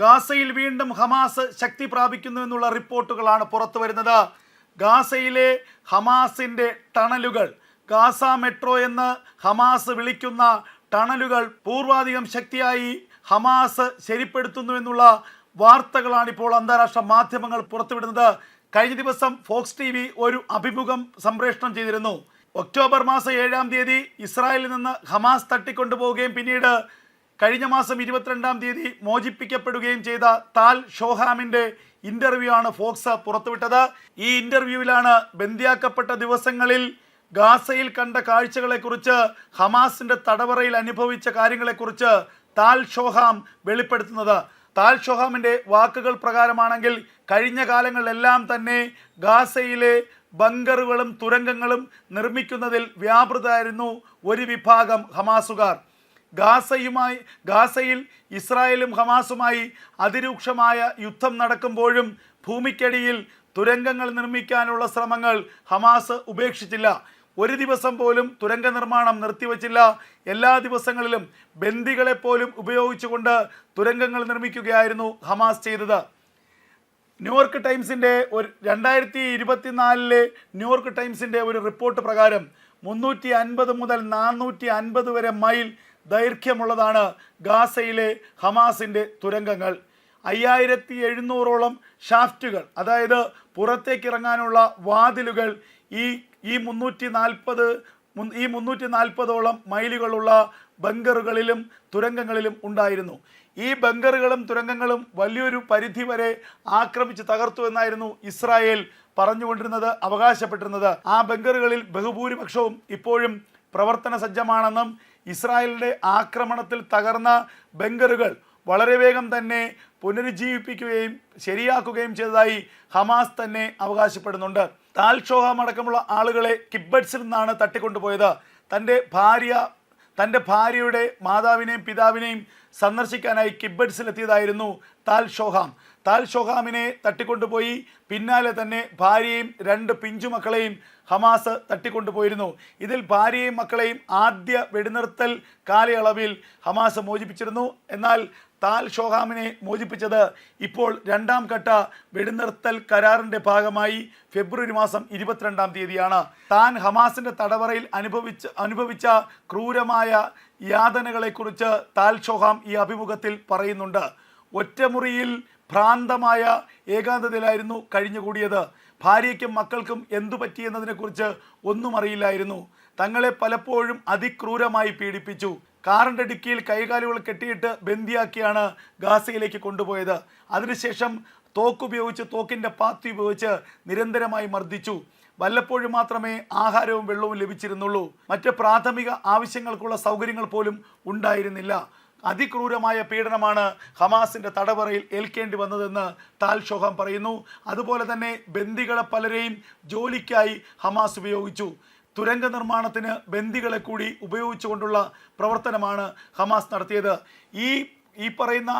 ഗാസയിൽ വീണ്ടും ഹമാസ് ശക്തി പ്രാപിക്കുന്നു എന്നുള്ള റിപ്പോർട്ടുകളാണ് പുറത്തു വരുന്നത്. ഗാസയിലെ ഹമാസിന്റെ ടണലുകൾ ഗാസ മെട്രോ എന്ന് ഹമാസ് വിളിക്കുന്ന ടണലുകൾ പൂർവാധികം ശക്തിയായി ഹമാസ് ശരിപ്പെടുത്തുന്നു എന്നുള്ള വാർത്തകളാണ് ഇപ്പോൾ അന്താരാഷ്ട്ര മാധ്യമങ്ങൾ പുറത്തുവിടുന്നത്. കഴിഞ്ഞ ദിവസം ഫോക്സ് ടി വി ഒരു അഭിമുഖം സംപ്രേഷണം ചെയ്തിരുന്നു. ഒക്ടോബർ മാസം ഏഴാം തീയതി ഇസ്രായേലിൽ നിന്ന് ഹമാസ് തട്ടിക്കൊണ്ടുപോവുകയും പിന്നീട് കഴിഞ്ഞ മാസം ഇരുപത്തിരണ്ടാം തീയതി മോചിപ്പിക്കപ്പെടുകയും ചെയ്ത താൽ ഷോഹാമിന്റെ ഇന്റർവ്യൂ ആണ് ഫോക്സ് പുറത്തുവിട്ടത്. ഈ ഇന്റർവ്യൂവിലാണ് ബന്ദിയാക്കപ്പെട്ട ദിവസങ്ങളിൽ ഗാസയിൽ കണ്ട കാഴ്ചകളെക്കുറിച്ച് ഹമാസിന്റെ തടവറയിൽ അനുഭവിച്ച കാര്യങ്ങളെക്കുറിച്ച് താൽ ഷോഹാം വെളിപ്പെടുത്തുന്നത്. താൽ ഷോഹാമിന്റെ വാക്കുകൾ പ്രകാരമാണെങ്കിൽ കഴിഞ്ഞ കാലങ്ങളിലെല്ലാം തന്നെ ഗാസയിലെ ബങ്കറുകളും തുരങ്കങ്ങളും നിർമ്മിക്കുന്നതിൽ വ്യാപൃതായിരുന്നു ഒരു വിഭാഗം ഹമാസുകാർ. ഗാസയുമായി ഗാസയിൽ ഇസ്രായേലും ഹമാസുമായി അതിരൂക്ഷമായ യുദ്ധം നടക്കുമ്പോഴും ഭൂമിക്കടിയിൽ തുരങ്കങ്ങൾ നിർമ്മിക്കാനുള്ള ശ്രമങ്ങൾ ഹമാസ് ഉപേക്ഷിച്ചില്ല. ഒരു ദിവസം പോലും തുരങ്ക നിർമ്മാണം നിർത്തിവച്ചില്ല. എല്ലാ ദിവസങ്ങളിലും ബന്ദികളെപ്പോലും ഉപയോഗിച്ചുകൊണ്ട് തുരങ്കങ്ങൾ നിർമ്മിക്കുകയായിരുന്നു ഹമാസ് ചെയ്തത്. ന്യൂയോർക്ക് ടൈംസിന്റെ ഒരു രണ്ടായിരത്തി ഇരുപത്തിനാലിലെ ന്യൂയോർക്ക് ടൈംസിന്റെ ഒരു റിപ്പോർട്ട് പ്രകാരം മുന്നൂറ്റി അൻപത് മുതൽ നാനൂറ്റി അൻപത് വരെ മൈൽ ദൈർഘ്യമുള്ളതാണ് ഗാസയിലെ ഹമാസിന്റെ തുരങ്കങ്ങൾ. അയ്യായിരത്തി എഴുന്നൂറോളം ഷാഫ്റ്റുകൾ അതായത് പുറത്തേക്കിറങ്ങാനുള്ള വാതിലുകൾ ഈ ഈ മുന്നൂറ്റി നാൽപ്പത് ഈ മുന്നൂറ്റി നാൽപ്പതോളം മൈലുകളുള്ള ബങ്കറുകളിലും തുരങ്കങ്ങളിലും ഉണ്ടായിരുന്നു. ഈ ബങ്കറുകളും തുരങ്കങ്ങളും വലിയൊരു പരിധി വരെ ആക്രമിച്ച് തകർത്തു എന്നായിരുന്നു ഇസ്രായേൽ പറഞ്ഞുകൊണ്ടിരുന്നത് അവകാശപ്പെട്ടിരുന്നത്. ആ ബങ്കറുകളിൽ ബഹുഭൂരിപക്ഷവും ഇപ്പോഴും പ്രവർത്തന സജ്ജമാണെന്നും ഇസ്രായേലിന്റെ ആക്രമണത്തിൽ തകർന്ന ബംഗറുകൾ വളരെ വേഗം തന്നെ പുനരുജ്ജീവിപ്പിക്കുകയും ശരിയാക്കുകയും ചെയ്തതായി ഹമാസ് തന്നെ അവകാശപ്പെടുന്നുണ്ട്. താൽ ഷോഹാം അടക്കമുള്ള ആളുകളെ കിബ്ബറ്റ്സിൽ നിന്നാണ് തട്ടിക്കൊണ്ടുപോയത്. തന്റെ ഭാര്യ തന്റെ ഭാര്യയുടെ മാതാവിനെയും പിതാവിനെയും സന്ദർശിക്കാനായി കിബ്ബറ്റ്സിലെത്തിയതായിരുന്നു താൽ ഷോഹാം. താൽ ഷൊഹാമിനെ തട്ടിക്കൊണ്ടുപോയി. പിന്നാലെ തന്നെ ഭാര്യയും രണ്ട് പിഞ്ചുമക്കളെയും ഹമാസ് തട്ടിക്കൊണ്ടുപോയിരുന്നു. ഇതിൽ ഭാര്യയും മക്കളെയും ആദ്യ വെടിനിർത്തൽ കാലയളവിൽ ഹമാസ് മോചിപ്പിച്ചിരുന്നു. എന്നാൽ താൽ ഷോഹാമിനെ മോചിപ്പിച്ചത് ഇപ്പോൾ രണ്ടാം ഘട്ട വെടിനിർത്തൽ കരാറിന്റെ ഭാഗമായി ഫെബ്രുവരി മാസം ഇരുപത്തിരണ്ടാം തീയതിയാണ്. താൻ ഹമാസിന്റെ തടവറയിൽ അനുഭവിച്ച് അനുഭവിച്ച ക്രൂരമായ യാതനകളെക്കുറിച്ച് താൽ ഷോഹാം ഈ അഭിമുഖത്തിൽ പറയുന്നുണ്ട്. ഒറ്റമുറിയിൽ ഭ്രാന്തമായ ഏകാന്തതയിലായിരുന്നു കഴിഞ്ഞുകൂടിയത്. ഭാര്യയ്ക്കും മക്കൾക്കും എന്തു പറ്റിയെന്നതിനെക്കുറിച്ച് ഒന്നും അറിയില്ലായിരുന്നു. തങ്ങളെ പലപ്പോഴും അതിക്രൂരമായി പീഡിപ്പിച്ചു. കാറിന്റെ ഡിക്കിയിൽ കൈകാലുകൾ കെട്ടിയിട്ട് ബന്ദിയാക്കിയാണ് ഗാസയിലേക്ക് കൊണ്ടുപോയത്. അതിനുശേഷം തോക്കുപയോഗിച്ച് തോക്കിന്റെ പാത്തി ഉപയോഗിച്ച് നിരന്തരമായി മർദ്ദിച്ചു. വല്ലപ്പോഴും മാത്രമേ ആഹാരവും വെള്ളവും ലഭിച്ചിരുന്നുള്ളൂ. മറ്റ് പ്രാഥമിക ആവശ്യങ്ങൾക്കുള്ള സൗകര്യങ്ങൾ പോലും ഉണ്ടായിരുന്നില്ല. അതിക്രൂരമായ പീഡനമാണ് ഹമാസിന്റെ തടവറയിൽ ഏൽക്കേണ്ടി വന്നതെന്ന് താൽ ഷോഹാം പറയുന്നു. അതുപോലെ തന്നെ ബന്ദികളെ പലരെയും ജോലിക്കായി ഹമാസ് ഉപയോഗിച്ചു. തുരങ്ക നിർമ്മാണത്തിന് ബന്ദികളെ കൂടി ഉപയോഗിച്ചുകൊണ്ടുള്ള പ്രവർത്തനമാണ് ഹമാസ് നടത്തിയത്. ഈ ഈ പറയുന്ന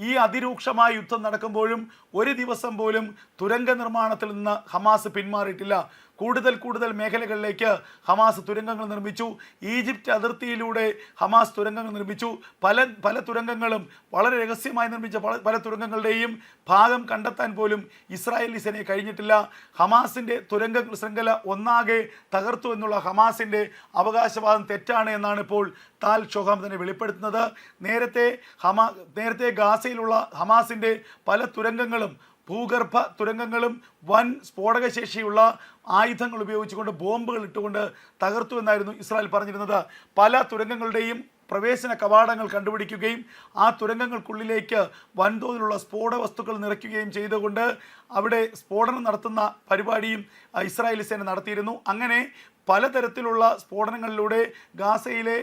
ഈ അതിരൂക്ഷമായ യുദ്ധം നടക്കുമ്പോഴും ഒരു ദിവസം പോലും തുരങ്ക നിർമ്മാണത്തിൽ നിന്ന് ഹമാസ് പിന്മാറിയിട്ടില്ല. കൂടുതൽ കൂടുതൽ മേഖലകളിലേക്ക് ഹമാസ് തുരങ്കങ്ങൾ നിർമ്മിച്ചു. ഈജിപ്റ്റ് അതിർത്തിയിലൂടെ ഹമാസ് തുരങ്കങ്ങൾ നിർമ്മിച്ചു. പല പല തുരങ്കങ്ങളും വളരെ രഹസ്യമായി നിർമ്മിച്ച പല പല തുരങ്കങ്ങളുടെയും ഭാഗം കണ്ടെത്താൻ പോലും ഇസ്രായേലി സേനയെ കഴിഞ്ഞിട്ടില്ല. ഹമാസിന്റെ തുരങ്ക ശൃംഖല ഒന്നാകെ തകർത്തു എന്നുള്ള ഹമാസിന്റെ അവകാശവാദം തെറ്റാണ് എന്നാണ് ഇപ്പോൾ താൽ ഷോഹാം തന്നെ വെളിപ്പെടുത്തുന്നത്. നേരത്തെ ഹമാ നേരത്തെ ഗാസയിലുള്ള ഹമാസിന്റെ പല തുരങ്കങ്ങളും ഭൂഗർഭ തുരങ്കങ്ങളും വൻ സ്ഫോടകശേഷിയുള്ള ആയുധങ്ങൾ ഉപയോഗിച്ചുകൊണ്ട് ബോംബുകൾ ഇട്ടുകൊണ്ട് തകർത്തു എന്നായിരുന്നു ഇസ്രായേൽ പറഞ്ഞിരുന്നത്. പല തുരങ്കങ്ങളുടെയും പ്രവേശന കവാടങ്ങൾ കണ്ടുപിടിക്കുകയും ആ തുരങ്കങ്ങൾക്കുള്ളിലേക്ക് വൻതോതിലുള്ള സ്ഫോട വസ്തുക്കൾ നിറയ്ക്കുകയും ചെയ്തുകൊണ്ട് അവിടെ സ്ഫോടനം നടത്തുന്ന പരിപാടിയും ഇസ്രായേൽ സേന നടത്തിയിരുന്നു. അങ്ങനെ പലതരത്തിലുള്ള സ്ഫോടനങ്ങളിലൂടെ ഗാസയിലെ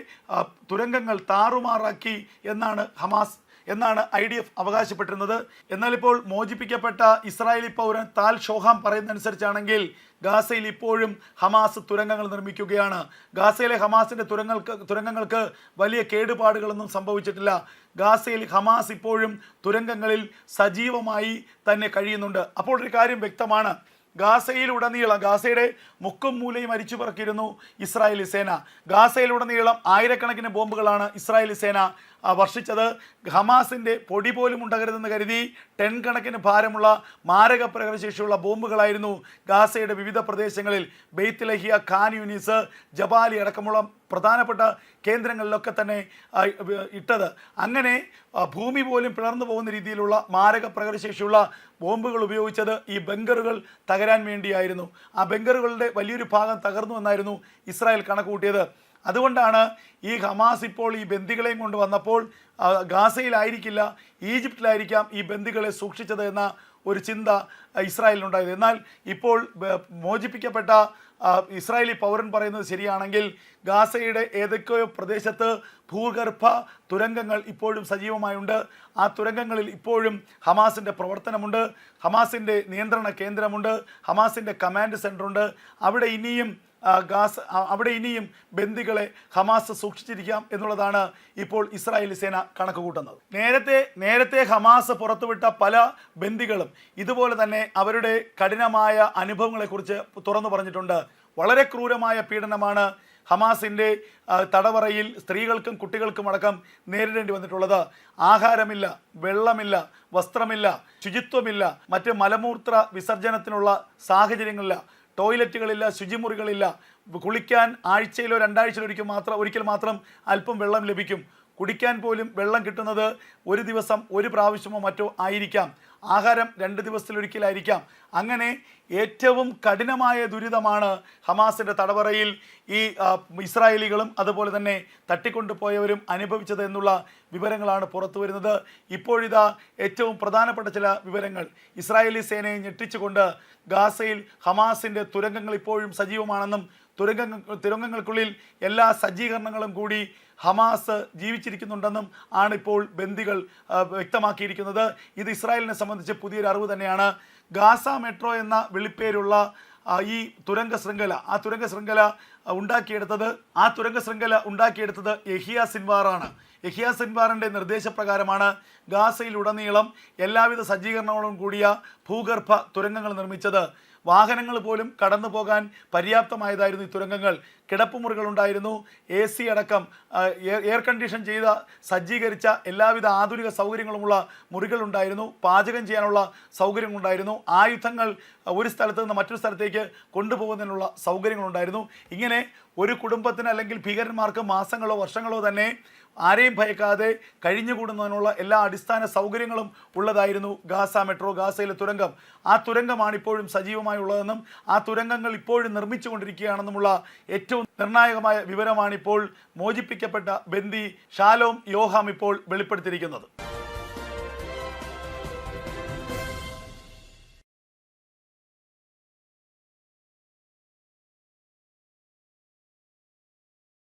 തുരങ്കങ്ങൾ താറുമാറാക്കി എന്നാണ് ഹമാസ് എന്നാണ് ഐ ഡി എഫ് അവകാശപ്പെട്ടിരുന്നത്. എന്നാൽ ഇപ്പോൾ മോചിപ്പിക്കപ്പെട്ട ഇസ്രായേലി പൗരൻ താൽ ഷോഹാം പറയുന്നതനുസരിച്ചാണെങ്കിൽ ഗാസയിൽ ഇപ്പോഴും ഹമാസ് തുരങ്കങ്ങൾ നിർമ്മിക്കുകയാണ്. ഗാസയിലെ ഹമാസിന്റെ തുരങ്ങൾക്ക് തുരങ്കങ്ങൾക്ക് വലിയ കേടുപാടുകളൊന്നും സംഭവിച്ചിട്ടില്ല. ഗാസയിൽ ഹമാസ് ഇപ്പോഴും തുരങ്കങ്ങളിൽ സജീവമായി തന്നെ കഴിയുന്നുണ്ട്. അപ്പോൾ ഒരു കാര്യം വ്യക്തമാണ്. ഗാസയിലുടനീളം ഗാസയുടെ മുക്കും മൂലയും അരിച്ചു പറക്കിയിരുന്നു ഇസ്രായേലി സേന. ഗാസയിലുടനീളം ആയിരക്കണക്കിന് ബോംബുകളാണ് ഇസ്രായേലി സേന വർഷിച്ചത് ഹമാസിന്റെ പൊടി പോലും ഉണ്ടാകരുതെന്ന് കരുതി ടെൻ കണക്കിന് ഭാരമുള്ള മാരക പ്രകടനശേഷിയുള്ള ബോംബുകളായിരുന്നു ഗാസയുടെ വിവിധ പ്രദേശങ്ങളിൽ ബെയ്ത്ത് ലഹിയ ഖാൻ യൂനിസ് ജബാലി അടക്കമുള്ള പ്രധാനപ്പെട്ട കേന്ദ്രങ്ങളിലൊക്കെ തന്നെ ഇട്ടത്. അങ്ങനെ ഭൂമി പോലും പിളർന്നു പോകുന്ന രീതിയിലുള്ള മാരക പ്രകടനശേഷിയുള്ള ബോംബുകൾ ഉപയോഗിച്ചത് ഈ ബങ്കറുകൾ തകരാൻ വേണ്ടിയായിരുന്നു. ആ ബങ്കറുകളുടെ വലിയൊരു ഭാഗം തകർന്നു എന്നായിരുന്നു ഇസ്രായേൽ കണക്കുകൂട്ടിയത്. അതുകൊണ്ടാണ് ഈ ഹമാസ് ഇപ്പോൾ ഈ ബന്ദികളെയും കൊണ്ട് വന്നപ്പോൾ ഗാസയിലായിരിക്കില്ല ഈജിപ്തിലായിരിക്കാം ഈ ബന്ദികളെ സൂക്ഷിച്ചത് എന്ന ഒരു ചിന്ത ഇസ്രായേലിനുണ്ടായത്. എന്നാൽ ഇപ്പോൾ മോചിപ്പിക്കപ്പെട്ട ഇസ്രായേലി പൗരൻ പറയുന്നത് ശരിയാണെങ്കിൽ ഗാസയുടെ ഏതൊക്കെയോ പ്രദേശത്ത് ഭൂഗർഭ തുരങ്കങ്ങൾ ഇപ്പോഴും സജീവമായുണ്ട്. ആ തുരങ്കങ്ങളിൽ ഇപ്പോഴും ഹമാസിന്റെ പ്രവർത്തനമുണ്ട് ഹമാസിന്റെ നിയന്ത്രണ കേന്ദ്രമുണ്ട് ഹമാസിന്റെ കമാൻഡ് സെന്ററുണ്ട് അവിടെ ഇനിയും ഗാസ് അവിടെ ഇനിയും ബന്ദികളെ ഹമാസ് സൂക്ഷിച്ചിരിക്കാം എന്നുള്ളതാണ് ഇപ്പോൾ ഇസ്രായേൽ സേന കണക്ക് കൂട്ടുന്നത് നേരത്തെ നേരത്തെ ഹമാസ് പുറത്തുവിട്ട പല ബന്ദികളും ഇതുപോലെ തന്നെ അവരുടെ കഠിനമായ അനുഭവങ്ങളെക്കുറിച്ച് തുറന്നു പറഞ്ഞിട്ടുണ്ട്. വളരെ ക്രൂരമായ പീഡനമാണ് ഹമാസിന്റെ തടവറയിൽ സ്ത്രീകൾക്കും കുട്ടികൾക്കും അടക്കം നേരിടേണ്ടി വന്നിട്ടുള്ളത്. ആഹാരമില്ല വെള്ളമില്ല വസ്ത്രമില്ല ശുചിത്വമില്ല മറ്റ് മലമൂത്ര വിസർജനത്തിനുള്ള സാഹചര്യങ്ങളില്ല. ടോയ്ലറ്റുകളില്ല ശുചിമുറികളില്ല. കുളിക്കാൻ ആഴ്ചയിലോ രണ്ടാഴ്ചയിലോ ഒരിക്കൽ മാത്രം ഒരിക്കൽ മാത്രം അല്പം വെള്ളം ലഭിക്കും. കുടിക്കാൻ പോലും വെള്ളം കിട്ടുന്നത് ഒരു ദിവസം ഒരു പ്രാവശ്യമോ മറ്റോ ആയിരിക്കാം. ആഹാരം രണ്ട് ദിവസത്തിലൊരിക്കലായിരിക്കാം. അങ്ങനെ ഏറ്റവും കഠിനമായ ദുരിതമാണ് ഹമാസിന്റെ തടവറയിൽ ഈ ഇസ്രായേലികളും അതുപോലെ തന്നെ തട്ടിക്കൊണ്ടുപോയവരും അനുഭവിച്ചത് എന്നുള്ള വിവരങ്ങളാണ് പുറത്തു വരുന്നത്. ഇപ്പോഴിതാ ഏറ്റവും പ്രധാനപ്പെട്ട ചില വിവരങ്ങൾ. ഇസ്രായേലി സേനയെ ഞെട്ടിച്ചുകൊണ്ട് ഗാസയിൽ ഹമാസിന്റെ തുരങ്കങ്ങൾ ഇപ്പോഴും സജീവമാണെന്നും തുരങ്കങ്ങൾ തുരങ്കങ്ങൾക്കുള്ളിൽ എല്ലാ സജ്ജീകരണങ്ങളും കൂടി ഹമാസ് ജീവിച്ചിരിക്കുന്നുണ്ടെന്നും ആണ് ഇപ്പോൾ ബന്ദികൾ വ്യക്തമാക്കിയിരിക്കുന്നത്. ഇത് ഇസ്രായേലിനെ സംബന്ധിച്ച് പുതിയൊരു അറിവ് തന്നെയാണ്. ഗാസ മെട്രോ എന്ന വിളിപ്പേരുള്ള ഈ തുരങ്ക ശൃംഖല ആ തുരങ്ക ശൃംഖല ഉണ്ടാക്കിയെടുത്തത് ആ തുരങ്ക ശൃംഖല ഉണ്ടാക്കിയെടുത്തത് യഹിയ സിൻവാറാണ് യഹിയ സിൻവാറിന്റെ നിർദ്ദേശപ്രകാരമാണ് ഗാസയിലുടനീളം എല്ലാവിധ സജ്ജീകരണങ്ങളും കൂടിയ ഭൂഗർഭ തുരങ്കങ്ങൾ നിർമ്മിച്ചത്. വാഹനങ്ങൾ പോലും കടന്നു പോകാൻ പര്യാപ്തമായതായിരുന്നു ഈ തുരങ്കങ്ങൾ. കിടപ്പുമുറികൾ ഉണ്ടായിരുന്നു. എ സി അടക്കം എയർ കണ്ടീഷൻ ചെയ്ത സജ്ജീകരിച്ച എല്ലാവിധ ആധുനിക സൗകര്യങ്ങളുമുള്ള മുറികളുണ്ടായിരുന്നു പാചകം ചെയ്യാനുള്ള സൗകര്യങ്ങളുണ്ടായിരുന്നു. ആയുധങ്ങൾ ഒരു സ്ഥലത്ത് നിന്ന് മറ്റൊരു സ്ഥലത്തേക്ക് കൊണ്ടുപോകുന്നതിനുള്ള സൗകര്യങ്ങളുണ്ടായിരുന്നു. ഇങ്ങനെ ഒരു കുടുംബത്തിന് അല്ലെങ്കിൽ ഭീകരന്മാർക്ക് മാസങ്ങളോ വർഷങ്ങളോ തന്നെ ആരെയും ഭയക്കാതെ കഴിഞ്ഞുകൂടുന്നതിനുള്ള എല്ലാ അടിസ്ഥാന സൗകര്യങ്ങളും ഉള്ളതായിരുന്നു ഗാസ മെട്രോ ഗാസയിലെ തുരങ്കം. ആ തുരങ്കമാണ് ഇപ്പോഴും സജീവമായി ഉള്ളതെന്നും ആ തുരങ്കങ്ങൾ ഇപ്പോഴും നിർമ്മിച്ചുകൊണ്ടിരിക്കുകയാണെന്നുമുള്ള ഏറ്റവും നിർണായകമായ വിവരമാണ് ഇപ്പോൾ മോചിപ്പിക്കപ്പെട്ട ബന്ദി ഷാലോം യോഹാം ഇപ്പോൾ വെളിപ്പെടുത്തിയിരിക്കുന്നത്.